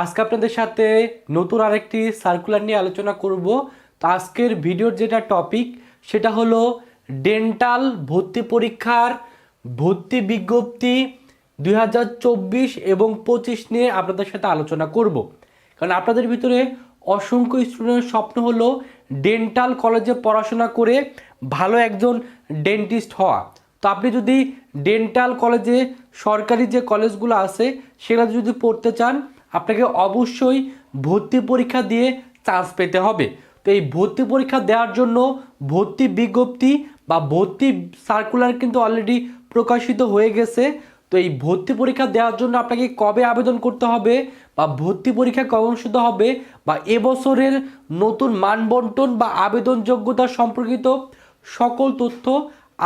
আজকে আপনাদের সাথে নতুন আরেকটি সার্কুলার নিয়ে আলোচনা করব। তো আজকের ভিডিওর যেটা টপিক সেটা হলো ডেন্টাল ভর্তি পরীক্ষার ভর্তি বিজ্ঞপ্তি দুই হাজার চব্বিশ এবং পঁচিশ নিয়ে আপনাদের সাথে আলোচনা করব। কারণ আপনাদের ভিতরে অসংখ্য স্টুডেন্টের স্বপ্ন হলো ডেন্টাল কলেজে পড়াশোনা করে ভালো একজন ডেন্টিস্ট হওয়া। তো আপনি যদি ডেন্টাল কলেজে সরকারি যে কলেজগুলো আছে সেগুলো যদি পড়তে চান আপনাকে অবশ্যই ভর্তি পরীক্ষা দিয়ে চান্স পেতে হবে। তো এই ভর্তি পরীক্ষা দেওয়ার জন্য ভর্তি বিজ্ঞপ্তি বা ভর্তি সার্কুলার কিন্তু অলরেডি প্রকাশিত হয়ে গেছে। তো এই ভর্তি পরীক্ষা দেওয়ার জন্য আপনাকে কবে আবেদন করতে হবে বা ভর্তি পরীক্ষা কবে অনুষ্ঠিত হবে বা এবছরের নতুন মানবন্টন বা আবেদন যোগ্যতা সম্পর্কিত সকল তথ্য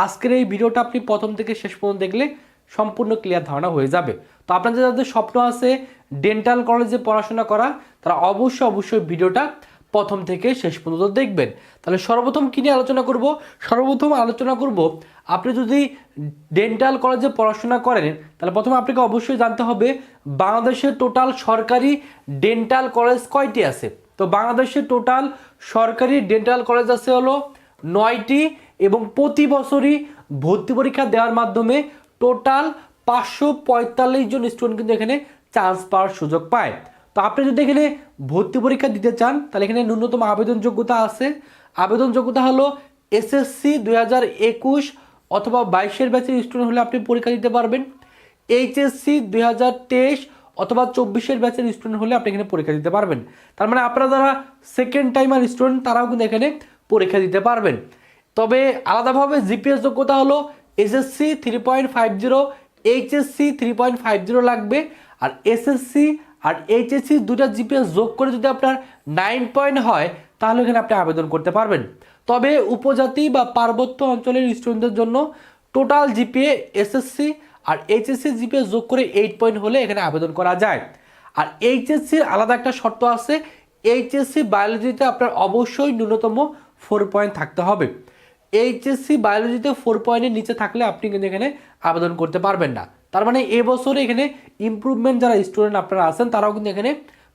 আজকের এই ভিডিওটা আপনি প্রথম থেকে শেষ পর্যন্ত দেখলে সম্পূর্ণ ক্লিয়ার ধারণা হয়ে যাবে। তো আপনাদের যাদের স্বপ্ন আছে ডেন্টাল কলেজে পড়াশোনা করা, তারা অবশ্যই অবশ্যই ভিডিওটা প্রথম থেকে শেষ পর্যন্ত দেখবেন। তাহলে সর্বপ্রথম কী নিয়ে আলোচনা করব? সর্বপ্রথম আলোচনা করব, আপনি যদি ডেন্টাল কলেজে পড়াশোনা করেন, তাহলে প্রথমে আপনাকে অবশ্যই জানতে হবে বাংলাদেশের টোটাল সরকারি ডেন্টাল কলেজ কয়টি আছে? তো বাংলাদেশের টোটাল সরকারি ডেন্টাল কলেজ আছে হলো নয়টি এবং প্রতি বছরই ভর্তি পরীক্ষা দেওয়ার মাধ্যমে টোটাল পাঁচশো পঁয়তাল্লিশ জন স্টুডেন্ট কিন্তু এখানে চান্স পাওয়ার সুযোগ পায়। তো আপনি যদি এখানে ভর্তি পরীক্ষা দিতে চান, তাহলে এখানে ন্যূনতম আবেদন যোগ্যতা আছে আবেদন যোগ্যতা হলো এসএসসি দুই হাজার একুশ অথবা বাইশের ব্যাচের স্টুডেন্ট হলে আপনি পরীক্ষা দিতে পারবেন। এইচএসসি দুই হাজার তেইশ অথবা চব্বিশের ব্যাচের স্টুডেন্ট হলে আপনি এখানে পরীক্ষা দিতে পারবেন। তার মানে আপনারা যারা সেকেন্ড টাইমার স্টুডেন্ট, তারাও কিন্তু এখানে পরীক্ষা দিতে পারবেন। তবে আলাদাভাবে জিপিএস যোগ্যতা হলো SSC three point five zero HSC three point five zero লাগবে। আর এসএসসি আর এইচএসসি দুটা জিপিএস যোগ করে যদি আপনার নাইন পয়েন্ট হয়, তাহলে এখানে আপনি আবেদন করতে পারবেন। তবে উপজাতি বা পার্বত্য অঞ্চলের স্টুডেন্টদের জন্য টোটাল জিপিএ এসএসসি আর এইচএসসি জিপিএ যোগ করে এইট পয়েন্ট হলে এখানে আবেদন করা যায়। আর এইচএসসির আলাদা একটা শর্ত আছে এইচএসসি বায়োলজিতে আপনার অবশ্যই ন্যূনতম ফোর পয়েন্ট থাকতে হবে। এইচএসসি বায়োলজিতে ফোর পয়েন্টের নিচে থাকলে আপনি কিন্তু এখানে আবেদন করতে পারবেন না। তার মানে এবছরে এখানে ইমপ্রুভমেন্ট যারা স্টুডেন্ট আপনারা আছেন, তারাও কিন্তু এখানে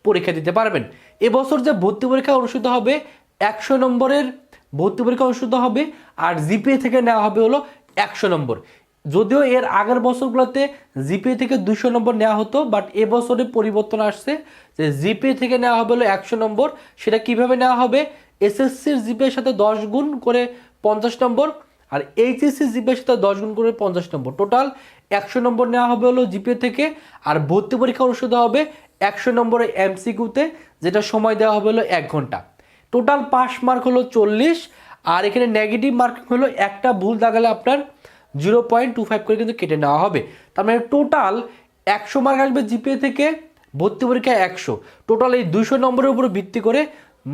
পরীক্ষা দিতে পারবেন। এবছর যে ভর্তি পরীক্ষা অনুষ্ঠিত হবে, একশো নম্বরের ভর্তি পরীক্ষা অনুষ্ঠিত হবে আর জিপিএ থেকে নেওয়া হবে হলো একশো নম্বর। যদিও এর আগের বছরগুলোতে জিপিএ থেকে দুশো নম্বর নেওয়া হতো বাট এবছরে পরিবর্তন আসছে যে জিপিএ থেকে নেওয়া হবে হলো একশো নম্বর। সেটা কীভাবে নেওয়া হবে? এসএসসির জিপিএর সাথে দশ গুণ করে পঞ্চাশ নম্বর আর এইচএসসি জিপিএর সাথে দশ গুণ করে পঞ্চাশ নম্বর। টোটাল একশো নম্বর নেওয়া হবে হলো জিপিএ থেকে, আর ভর্তি পরীক্ষা অনুষ্ঠিত হবে একশো নম্বরে এমসিকিউতে, যেটা সময় দেওয়া হবে হলো এক ঘণ্টা। টোটাল পাস মার্ক হলো চল্লিশ, আর এখানে নেগেটিভ মার্ক হলো একটা ভুল দাগালে আপনার জিরো পয়েন্ট টু ফাইভ করে কিন্তু কেটে নেওয়া হবে। তার মানে টোটাল একশো মার্ক আসবে জিপিএ থেকে, ভর্তি পরীক্ষা একশো। টোটাল এই দুশো নম্বরের উপর ভিত্তি করে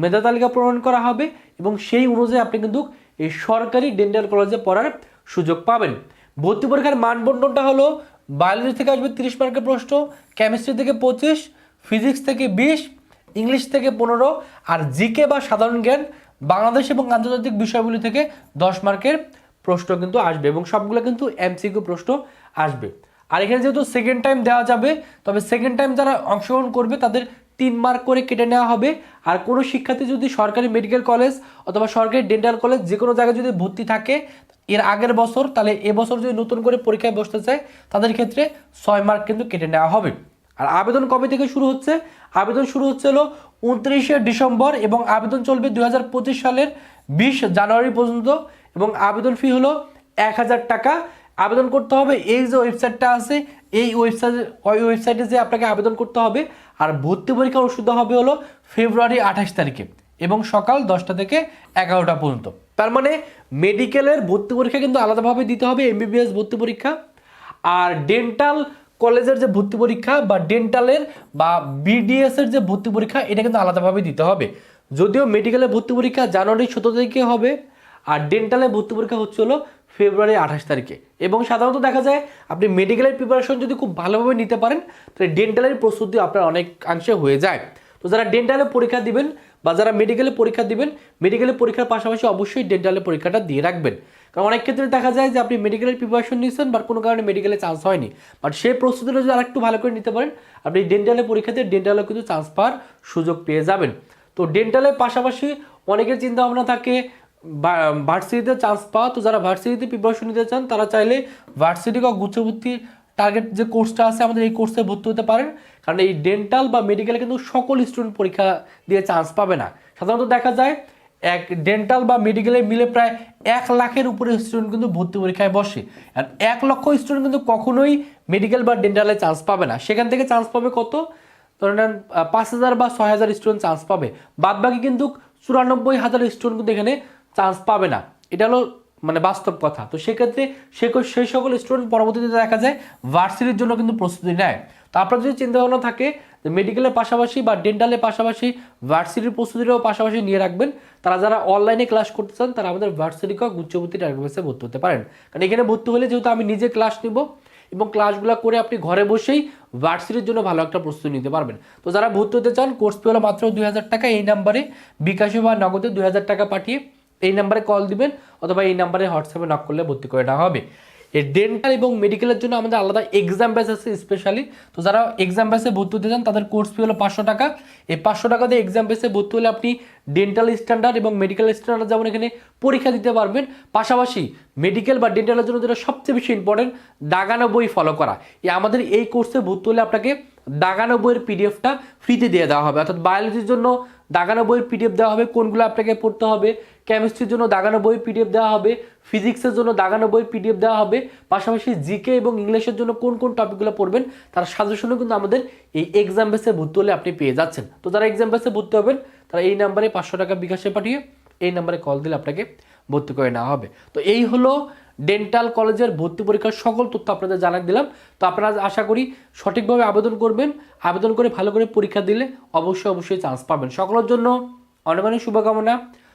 মেধা তালিকা প্রণয়ন করা হবে, এবং সেই অনুযায়ী আপনি কিন্তু এই সরকারি ডেন্টাল কলেজে পড়ার সুযোগ পাবেন। ভর্তি পরীক্ষার মানবন্টনটা হলো বায়োলজি থেকে আসবে তিরিশ মার্কের প্রশ্ন কেমিস্ট্রি থেকে পঁচিশ ফিজিক্স থেকে বিশ ইংলিশ থেকে পনেরো আর জিকে বা সাধারণ জ্ঞান, বাংলাদেশ এবং আন্তর্জাতিক বিষয়গুলি থেকে দশ মার্কের প্রশ্ন কিন্তু আসবে এবং সবগুলো কিন্তু এমসিকিউ প্রশ্ন আসবে। আর এখানে যেহেতু সেকেন্ড টাইম দেওয়া যাবে, তবে সেকেন্ড টাইম যারা অংশগ্রহণ করবে তাদের তিন মার্ক করে কেটে নেওয়া হবে। আর কোনো শিক্ষার্থী যদি সরকারি মেডিকেল কলেজ অথবা সরকারি ডেন্টাল কলেজ যে কোনো জায়গায় যদি ভর্তি থাকে, এর আগের বছর, তাহলে এবছর যদি নতুন করে পরীক্ষায় বসতে চায়, তাদের ক্ষেত্রে ছয় মার্ক কিন্তু কেটে নেওয়া হবে। আর আবেদন কবে থেকে শুরু হচ্ছে? আবেদন শুরু হচ্ছে হলো উনত্রিশে ডিসেম্বর এবং আবেদন চলবে দুই হাজার পঁচিশ সালের বিশ জানুয়ারি পর্যন্ত এবং আবেদন ফি হলো এক হাজার টাকা। আবেদন করতে হবে, এই যে ওয়েবসাইটটা আছে এই ওয়েবসাইট ওই ওয়েবসাইটে যে আপনাকে আবেদন করতে হবে, আর ভর্তি পরীক্ষা অনুষ্ঠিত হবে হলো ফেব্রুয়ারি আঠাশ তারিখে এবং সকাল দশটা থেকে এগারোটা পর্যন্ত। তার মানে মেডিকেলের ভর্তি পরীক্ষা কিন্তু আলাদাভাবে দিতে হবে এমবিবিএস ভর্তি পরীক্ষা। আর ডেন্টাল কলেজের যে ভর্তি পরীক্ষা বা ডেন্টালের বা বিডিএস এর যে ভর্তি পরীক্ষা, এটা কিন্তু আলাদাভাবে দিতে হবে। যদিও মেডিকেলের ভর্তি পরীক্ষা জানুয়ারি সতেরো তারিখে হবে, আর ডেন্টালের ভর্তি পরীক্ষা হচ্ছে হলো ফেব্রুয়ারি আঠাশ তারিখে। এবং সাধারণত দেখা যায়, আপনি মেডিকেলের প্রিপারেশন যদি খুব ভালোভাবে নিতে পারেন, তাহলে ডেন্টালের প্রস্তুতি আপনার অনেকাংশে হয়ে যায়। তো যারা ডেন্টালে পরীক্ষা দিবেন বা যারা মেডিকেলে পরীক্ষা দিবেন মেডিকেলের পরীক্ষার পাশাপাশি অবশ্যই ডেন্টালে পরীক্ষাটা দিয়ে রাখবেন। কারণ অনেক ক্ষেত্রে দেখা যায় যে আপনি মেডিকেলের প্রিপারেশন নিয়েছেন বাট কোনো কারণে মেডিকেলে চান্স হয়নি। বাট সেই প্রস্তুতিটা যদি আরেকটু ভালো করে নিতে পারেন, আপনি ডেন্টালে পরীক্ষাতে ডেন্টালে কিন্তু চান্স পাওয়ার সুযোগ পেয়ে যাবেন। তো ডেন্টালের পাশাপাশি অনেকের চিন্তা ভাবনা থাকে ভার্সিটিতে চান্স পাওয়া, তো যারা ভার্সিটিতে প্রিপারেশন নিতে চান, তারা চাইলে ভার্সিটি বা গুচ্ছভর্তি টার্গেট যে কোর্সটা আছে, আমাদের এই কোর্সে ভর্তি হতে পারেন। কারণ এই ডেন্টাল বা মেডিকেলে কিন্তু সকল স্টুডেন্ট পরীক্ষা দিয়ে চান্স পাবে না। সাধারণত দেখা যায়, এক ডেন্টাল বা মেডিকেলে মিলে প্রায় এক লাখের উপরে স্টুডেন্ট কিন্তু ভর্তি পরীক্ষায় বসে। আর এক লক্ষ স্টুডেন্ট কিন্তু কখনোই মেডিকেল বা ডেন্টালে চান্স পাবে না। সেখান থেকে চান্স পাবে কত? ধরে নেন পাঁচ হাজার বা ছয় হাজার স্টুডেন্ট চান্স পাবে। বাদ বাকি কিন্তু চুরানব্বই হাজার স্টুডেন্ট কিন্তু এখানে চান্স পাবে না। এটা হলো মানে বাস্তব কথা। তো সেক্ষেত্রে সে সেই সকল স্টুডেন্ট পরবর্তীতে দেখা যায় ভার্সিটির জন্য কিন্তু প্রস্তুতি নেয়। তো আপনার যদি চিন্তা ভাবনা থাকে যে মেডিকেলের পাশাপাশি বা ডেন্টালের পাশাপাশি ভার্সিটির প্রস্তুতিটাও পাশাপাশি নিয়ে রাখবেন, তারা যারা অনলাইনে ক্লাস করতে চান, তারা আমাদের ভার্সিটি কা গুচ্ছবর্তী টার্গেটসে ভর্তি হতে পারেন। কারণ এখানে ভর্তি হলে যেহেতু আমি নিজে ক্লাস নিব এবং ক্লাসগুলো করে আপনি ঘরে বসেই ভার্সিটির জন্য ভালো একটা প্রস্তুতি নিতে পারবেন। তো যারা ভর্তি হতে চান কোর্স ফি হলো মাত্র দুই হাজার টাকা এই নাম্বারে বিকাশে বা নগদে দুই হাজার টাকা পাঠিয়ে এই নাম্বারে কল দিবেন অথবা এই নাম্বারে হোয়াটসঅ্যাপে নক করলে ভর্তি করে নেওয়া হবে। এই ডেন্টাল এবং মেডিকেলের জন্য আমাদের আলাদা এক্সাম ব্যাচ আছে স্পেশালি তো যারা এক্সাম ব্যাচে ভর্তি হতে চান, তাদের কোর্স ফি হলো পাঁচশো টাকা। এই পাঁচশো টাকা দিয়ে এক্সাম ব্যাচে ভর্তি হলে আপনি ডেন্টাল স্ট্যান্ডার্ড এবং মেডিকেল স্ট্যান্ডার্ড যেমন এখানে পরীক্ষা দিতে পারবেন, পাশাপাশি মেডিকেল বা ডেন্টালের জন্য যেটা সবচেয়ে বেশি ইম্পর্টেন্ট দাগানো বই ফলো করা। এই আমাদের এই কোর্সে ভর্তি হলে আপনাকে দাগানো বইয়ের পিডিএফটা ফ্রিতে দিয়ে দেওয়া হবে। অর্থাৎ বায়োলজির জন্য দাগানো বইয়ের পিডিএফ দেওয়া হবে, কোনগুলো আপনাকে পড়তে হবে কেমিস্ট্রির জন্য দাগানো বই পিডিএফ দেওয়া হবে ফিজিক্সের জন্য দাগানো বই পিডিএফ দেওয়া হবে, পাশাপাশি জিকে এবং ইংলিশের জন্য কোন কোন টপিকগুলো পড়বেন, তার সাজেশনও কিন্তু আমাদের এই এক্সাম বেসে ভর্তি হলে আপনি পেয়ে যাচ্ছেন। তো যারা এক্সাম বেসে ভর্তি হবেন, তারা এই নাম্বারে পাঁচশো টাকা বিকাশে পাঠিয়ে এই নাম্বারে কল দিলে আপনাকে ভর্তি করে নেওয়া হবে। তো এই হলো ডেন্টাল কলেজের ভর্তি পরীক্ষার সকল তথ্য আপনাদের জানাই দিলাম। তো আপনারা আশা করি সঠিকভাবে আবেদন করবেন। আবেদন করে ভালো করে পরীক্ষা দিলে অবশ্যই অবশ্যই চান্স পাবেন। সকলের জন্য অনেক অনেক শুভকামনা।